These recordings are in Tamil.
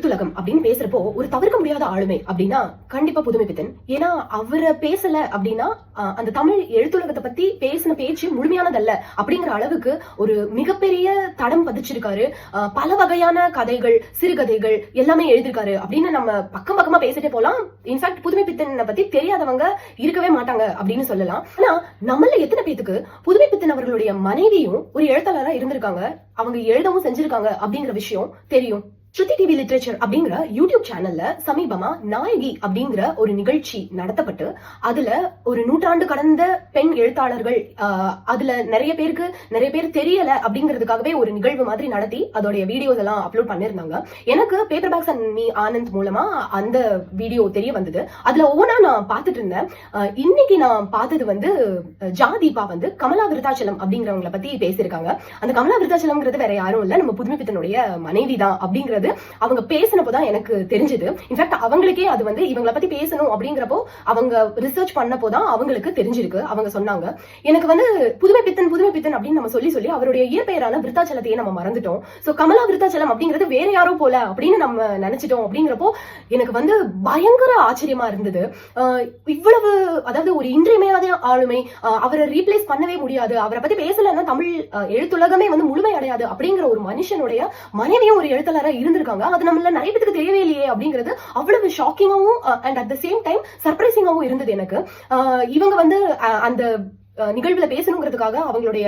எழுத்துலகம் அப்படின்னு பேசுறப்போ ஒரு தவிர்க்க முடியாத ஆளுமை அப்படின்னா கண்டிப்பா புதுமை பித்தன். ஏன்னா அவரை பேசல அப்படின்னா அந்த தமிழ் எழுத்துலகத்தை பத்தி பேசின பேச்சு முழுமையானதல்ல அப்படிங்கிற அளவுக்கு ஒரு மிகப்பெரிய தடம் பதிச்சிருக்காரு. பல வகையான கதைகள் சிறுகதைகள் எல்லாமே எழுதிருக்காரு. அப்படின்னு நம்ம பக்கம் பக்கமா பேசிட்டே போலாம். இன்ஃபேக்ட் புதுமை பித்தனை பத்தி தெரியாதவங்க இருக்கவே மாட்டாங்க அப்படின்னு சொல்லலாம். ஆனா நம்மள எத்தனை பேத்துக்கு புதுமை பித்தன் அவர்களுடைய மனைவியும் ஒரு எழுத்தாளரா இருந்திருக்காங்க. அவங்க எழுதவும் செஞ்சிருக்காங்க அப்படிங்கிற விஷயம் தெரியும். ஸ்ருதி டிவி லிட்ரேச்சர் அப்படிங்கிற யூடியூப் சேனல்ல சமீபமா நாயகி அப்படிங்கிற ஒரு நிகழ்ச்சி நடத்தப்பட்டு அதுல ஒரு நூற்றாண்டு கடந்த பெண் எழுத்தாளர்கள் அதுல நிறைய பேருக்கு நிறைய பேர் தெரியல அப்படிங்கிறதுக்காகவே ஒரு நிகழ்வு மாதிரி நடத்தி அதோடைய வீடியோஸ் எல்லாம் அப்லோட் பண்ணிருந்தாங்க எனக்கு paperbacks and me Anand மூலமா அந்த வீடியோ தெரிய வந்தது. அதுல ஒவ்வொன்றா நான் பார்த்துட்டு இருந்தேன். இன்னைக்கு நான் பார்த்தது வந்து ஜாதீபா வந்து கமலா விருதாச்சலம் அப்படிங்கிறவங்கள பத்தி பேசியிருக்காங்க. அந்த கமலா விருதாச்சலம்ங்கிறது வேற யாரும் இல்ல. நம்ம புதுமைப்பித்தனுடைய மனைவி தான் அப்படிங்கிறது அவங்க பேசினப்போ தான் எனக்கு தெரிஞ்சது. இன்ஃபேக்ட் அவங்களுக்கே அது வந்து இவங்களை பத்தி பேசணும் அப்படிங்கிறப்போ அவங்க ரிசர்ச் பண்ணப்போ தான் அவங்களுக்கு தெரிஞ்சிருக்கு. அவங்க சொன்னாங்க. எனக்கு வந்து புதுமை பித்தன் புதுமை பித்தன் அப்படின்னு நம்ம சொல்லி சொல்லி அவருடைய இயற்பெயரான விருத்தாச்சலத்தையே நம்ம மறந்துட்டோம். ஸோ கமலா விருத்தாச்சலம் அப்படிங்கிறது வேற யாரோ போல அப்படின்னு நம்ம நினைச்சிட்டோம் அப்படிங்கிறப்போ எனக்கு வந்து பயங்கர ஆச்சரியமா இருந்தது. இவ்வளவு அதாவது ஒரு இன்றியமையாத ஆளுமை அவரை ரீப்ளேஸ் பண்ணவே முடியாது. அவரை பத்தி பேசலன்னா தமிழ் எழுத்துலகமே வந்து முழுமை அடையாது அப்படிங்கிற ஒரு மனுஷனுடைய மனைவியும் ஒரு எழுத்தாளராக இரு இருந்திருக்காங்க. அது நம்மள நிறைய பேருக்கு தெரியவே இல்லையே அப்படிங்கிறது அவ்வளவு ஷாக்கிங்காகவும் and at the same time சர்ப்ரைசிங்காகவும் இருந்தது எனக்கு. ஆஹ் இவங்க வந்து அந்த நிகழ்வுல பேசணுங்கிறதுக்காக அவங்களுடைய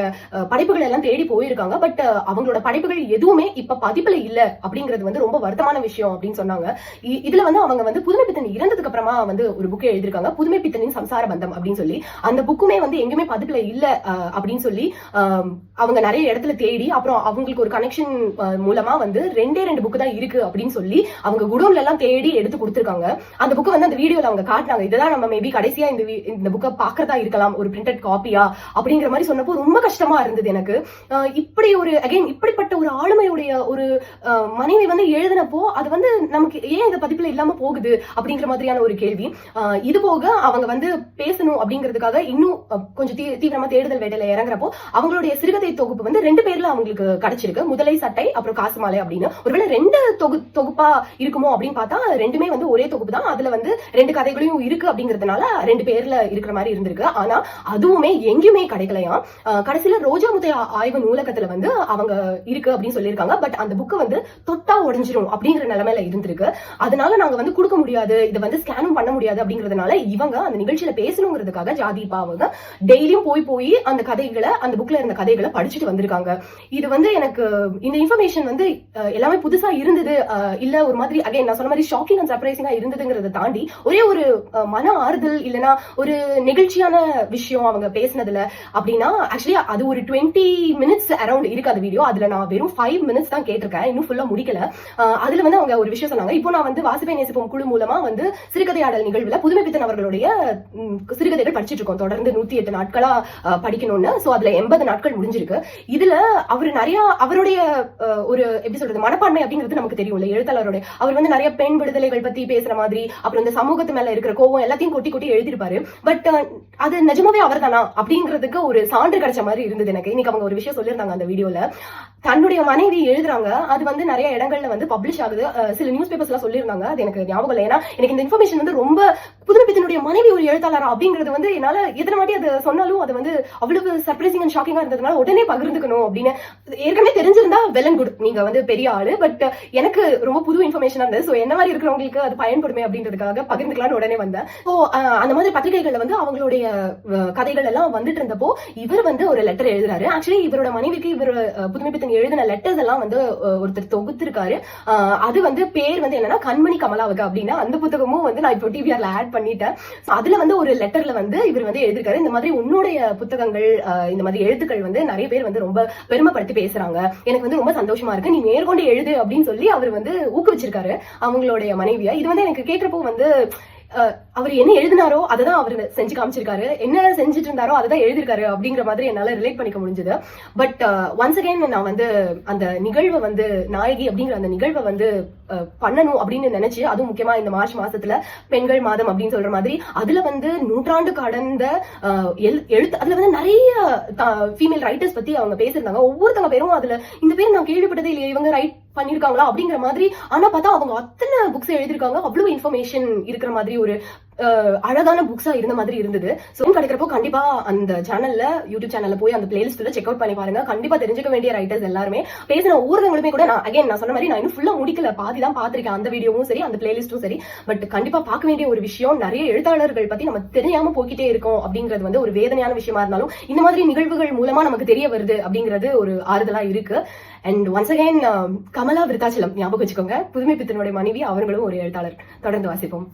படைப்புகள் எல்லாம் தேடி போயிருக்காங்க. பட் அவங்களோட படைப்புகள் எதுவுமே இப்ப பதிப்புல இல்ல அப்படிங்கிறது வந்து ரொம்ப வருத்தமான விஷயம் அப்படின்னு சொன்னாங்க. இ- இதுல வந்து அவங்க வந்து புதுமை பித்தன் இறந்ததுக்கு அப்புறமா வந்து ஒரு புக்கை எழுதிருக்காங்க புதுமை பித்தனின் சம்சார பந்தம் அப்படின்னு சொல்லி. அந்த புக்குமே வந்து எங்குமே பதிப்புல இல்ல அப்படின்னு சொல்லி அவங்க நிறைய இடத்துல தேடி அப்புறம் அவங்களுக்கு ஒரு கனெக்ஷன் மூலமா வந்து ரெண்டே ரெண்டு புக்கு தான் இருக்கு அப்படின்னு சொல்லி அவங்க குடோன்ல எல்லாம் தேடி எடுத்து கொடுத்துருக்காங்க. அந்த புக்கை வந்து அந்த வீடியோல அவங்க காட்டினாங்க இதெல்லாம் நம்ம மேபி கடைசியா இந்த வி- இந்த புக்கை பாக்குறதா இருக்கலாம். ஒரு பிரிண்டட் காப்பியா அப்படிங்கிற மாதிரி சொன்னப்போ ரொம்ப கஷ்டமா இருந்தது எனக்கு. இப்படி ஒரு அகைன் இப்படிப்பட்ட ஒரு ஆளுமையுடைய ஒரு ஆஹ் மனைவி வந்து எழுதினப்போ அது வந்து நமக்கு ஏன் இந்த பதிப்புல இல்லாம போகுது அப்படிங்கிற மாதிரியான ஒரு கேள்வி. இது போக அவங்க வந்து பேசணும் அப்படிங்கிறதுக்காக இன்னும் கொஞ்சம் தீ- தீவிரமா தேடுதல் வேட்டையில இறங்குறப்போ அவங்களுடைய சிறுகதை தொகுப்பு வந்து ரெண்டு பேர்ல அவங்களுக்கு கிடைச்சிருக்கு. முதலை சட்டை அப்புறம் காசு மாலை அப்படின்னு. ஒருவேளை ரெண்டு தொகு தொகுப்பா இருக்குமோ அப்படின்னு பார்த்தா ரெண்டுமே வந்து ஒரே தொகுப்பு தான். அதுல வந்து ரெண்டு கதைகளையும் இருக்கு அப்படிங்கிறதுனால ரெண்டு பேர்ல இருக்கிற மாதிரி இருந்திருக்கு. ஆனா அதுவுமே எங்கேயுமே கிடைக்கலையாம். கடைசியில ரோஜா முத்தைய ஆய்வு நூலகத்துல வந்து அவங்க இருக்கு அப்படின்னு சொல்லியிருக்காங்க. பட் அந்த புக்கு வந்து தொட்டா உடஞ்சிரும் அப்படிங்கிற நிலைமையில இருந்திருக்கு. அதனால நாங்க வந்து கொடுக்க முடியாது இதை வந்து ஸ்கேனும் பண்ண முடியாது அப்படிங்கறதுனால இவங்க அந்த நிகழ்ச்சியில பேசணுங்கிறதுக்காக ஜாதிபா அவங்க டெய்லியும் போய் போய் அந்த கதைகளை அந்த புக்ல இருந்த கதைகளை படிச்சுட்டு வந்திருக்காங்க. இது வந்து எனக்கு இந்த இன்ஃபர்மேஷன் வந்து எல்லாமே புதுசா இருந்தது. அஹ், இல்ல ஒரு மாதிரி அகைன் நான் சொன்ன மாதிரி ஷாக்கிங் அண்ட் சர்ப்ரைசிங்கா இருந்ததுங்கிறத தாண்டி ஒரே ஒரு மன ஆறுதல் இல்லனா ஒரு நிகழ்ச்சியான விஷயம் அவங்க பேசினதுல அப்படின்னா ஆக்சுவலி அது ஒரு டுவெண்ட்டி மினிட்ஸ் அரௌண்ட் இருக்கு அந்த வீடியோ அதுல நான் வெறும் ஃபைவ் மினிட்ஸ் தான் கேட்டிருக்கேன். இன்னும் ஃபுல்லா முடிக்கல. அதுல வந்து அவங்க ஒரு விஷயம் சொன்னாங்க. இப்போ நான் வந்து வாசிப்பை நேசிப்போம் குழு மூலமா வந்து சிறுகதையாடல் நிகழ்வுல புதுமை பித்தன் அவர்களுடைய சிறுகதைகள் படிச்சிட்டு இருக்கோம். தொடர்ந்து நூத்தி எட்டு நாட்களா படிக்கணும்னு. சோ அதுல எண்பது நாட்கள் முடிஞ்சிருக்கு. இதுல அவர் நிறைய அவருடைய ஒரு எப்படி சொல்றது மனப்பான்மை அப்படிங்கிறது நமக்கு தெரியும்ல. எழுத்தாளருடைய அவர் வந்து நிறைய பெண் விடுதலைகள் பத்தி பேசுற மாதிரி அப்புறம் இந்த சமூகத்து மேல இருக்கிற கோவம் எல்லாத்தையும் கொட்டி கொட்டி எழுதிருப்பாரு பட் அது நிஜமாவே அவர் தானா அப்படிங்கிறதுக்கு ஒரு சான்று கிடைச்ச மாதிரி இருந்தது எனக்கு. இன்னைக்கு அவங்க ஒரு விஷயம் சொல்லியிருந்தாங்க அந்த வீடியோல. தன்னுடைய மனைவி எழுதுறாங்க. அது வந்து நிறைய இடங்கள்ல வந்து பப்ளிஷ் ஆகுது. சில நியூஸ் பேப்பர்ஸ் எல்லாம் சொல்லியிருந்தாங்க. அது எனக்கு ஞாபகம் இல்லை. ஏன்னா எனக்கு இந்த இன்ஃபர்மேஷன் வந்து ரொம்ப புதுமை பித்தனுடைய மனைவி ஒரு எழுத்தாளரா அப்படிங்கிறது வந்து என்னால எத்தனை வாட்டி அது சொன்னாலும் அது வந்து அவ்வளவு சர்ப்ரைசிங் அண்ட் ஷாக்கிங்கா இருந்ததுனால உடனே பகிர்ந்துக்கணும் அப்படின்னு. ஏற்கனவே தெரிஞ்சிருந்தா வெலன் குட் நீங்க வந்து பெரிய ஆளு பட் எனக்கு ரொம்ப புது இன்ஃபர்மேஷன் இருந்தது. ஸோ என்ன மாதிரி இருக்கிறவங்களுக்கு அது பயன்படுமே அப்படின்றதுக்காக பகிர்ந்துக்கலாம்னு உடனே வந்தேன். ஸோ அந்த மாதிரி பத்திரிகைகள்ல வந்து அவங்களுடைய கதைகள் எல்லாம் வந்துட்டு இருந்தப்போ இவர் வந்து ஒரு லெட்டர் எழுதுறாரு. ஆக்சுவலி இவரோட மனைவிக்கு இவர் அஹ், புதுமை பித்தன் எழுதின லெட்டர்ஸ் எல்லாம் வந்து ஒருத்தர் தொகுத்திருக்காரு. அது வந்து பேர் வந்து என்னன்னா கண்மணி கமலாவுக்கு அப்படின்னா. அந்த புத்தகமும் வந்து நான் இப்போ டிவிஆர்ல ஆட் பண்ணிட்டேன். அதுல வந்து ஒரு லெட்டர்ல வந்து இவர் வந்து எழுதிருக்காரு. இந்த மாதிரி உன்னுடைய புத்தகங்கள் அஹ், இந்த மாதிரி எழுத்துக்கள் வந்து நிறைய பேர் வந்து ரொம்ப பெருமைப்படுத்தி பேசுறாங்க. எனக்கு வந்து ரொம்ப சந்தோஷமா இருக்கு. நீ மேற்கொண்டு எழுது அப்படின்னு சொல்லி அவர் வந்து ஊக்குவிச்சிருக்காரு அவங்களுடைய மனைவியா. இது வந்து எனக்கு கேட்கிறப்போ வந்து அவர் என்ன எழுதினாரோ அதை தான் அவர் செஞ்சு காமிச்சிருக்காரு. என்ன செஞ்சுட்டு இருந்தாரோ அதை தான் எழுதிருக்காரு அப்படிங்கிற மாதிரி என்னால் ரிலேட் பண்ணிக்க முடிஞ்சது. பட் ஒன்ஸ் அகைன் நான் வந்து அந்த நிகழ்வை வந்து நாயகி அப்படிங்கிற அந்த நிகழ்வை வந்து பண்ணணும் அப்படின்னு நினைச்சு அதுவும் முக்கியமா இந்த மார்ச் மாசத்துல பெண்கள் மாதம் அப்படின்னு சொல்ற மாதிரி அதுல வந்து நூற்றாண்டு கடந்த எழுத்து அதுல வந்து நிறைய ஃபீமேல் ரைட்டர்ஸ் பத்தி அவங்க பேசியிருந்தாங்க. ஒவ்வொருத்தவங்க பேரும் அதுல இந்த பேர் நான் கேள்விப்பட்டதே இல்லையே இவங்க ரைட் பண்ணியிருக்காங்களா அப்படிங்கிற மாதிரி. ஆனால் பார்த்தா அவங்க அத்தனை புக்ஸ் எழுதிருக்காங்க அவ்வளோ இன்ஃபர்மேஷன் இருக்கிற மாதிரி ஒரு அழகான புக்ஸா இருந்த மாதிரி இருந்தது. ஸோ கிடைக்கிறப்போ கண்டிப்பா அந்த சேனல்ல யூடியூப் சேனல்ல போய் அந்த பிளேலிஸ்ட்ல செக் அவுட் பண்ணி பாருங்க. கண்டிப்பா தெரிஞ்சுக்க வேண்டிய ரைட்டர்ஸ் எல்லாருமே. பேசின ஊடகங்களுமே கூட நான் அகைன் நான் சொன்ன மாதிரி நான் இன்னும் ஃபுல்லா முடிக்கல. பாதி தான் பாத்திருக்கேன் அந்த வீடியோவும் சரி அந்த பிளேலிஸ்டும் சரி. பட் கண்டிப்பா பார்க்க வேண்டிய ஒரு விஷயம் நிறைய எழுத்தாளர்கள் பத்தி நம்ம தெரியாம போய்கிட்டே இருக்கோம் அப்படிங்கிறது வந்து ஒரு வேதனையான விஷயமா இருந்தாலும் இந்த மாதிரி நிகழ்வுகள் மூலமா நமக்கு தெரிய வருது அப்படிங்கிறது ஒரு ஆறுதலா இருக்கு. And once again Kamala Virudhachalam ஞாபகம் வச்சுக்கோங்க. புதுமை பித்தனுடைய மனைவி அவர்களும் ஒரு எழுத்தாளர். தொடர்ந்து வாசிப்போம்.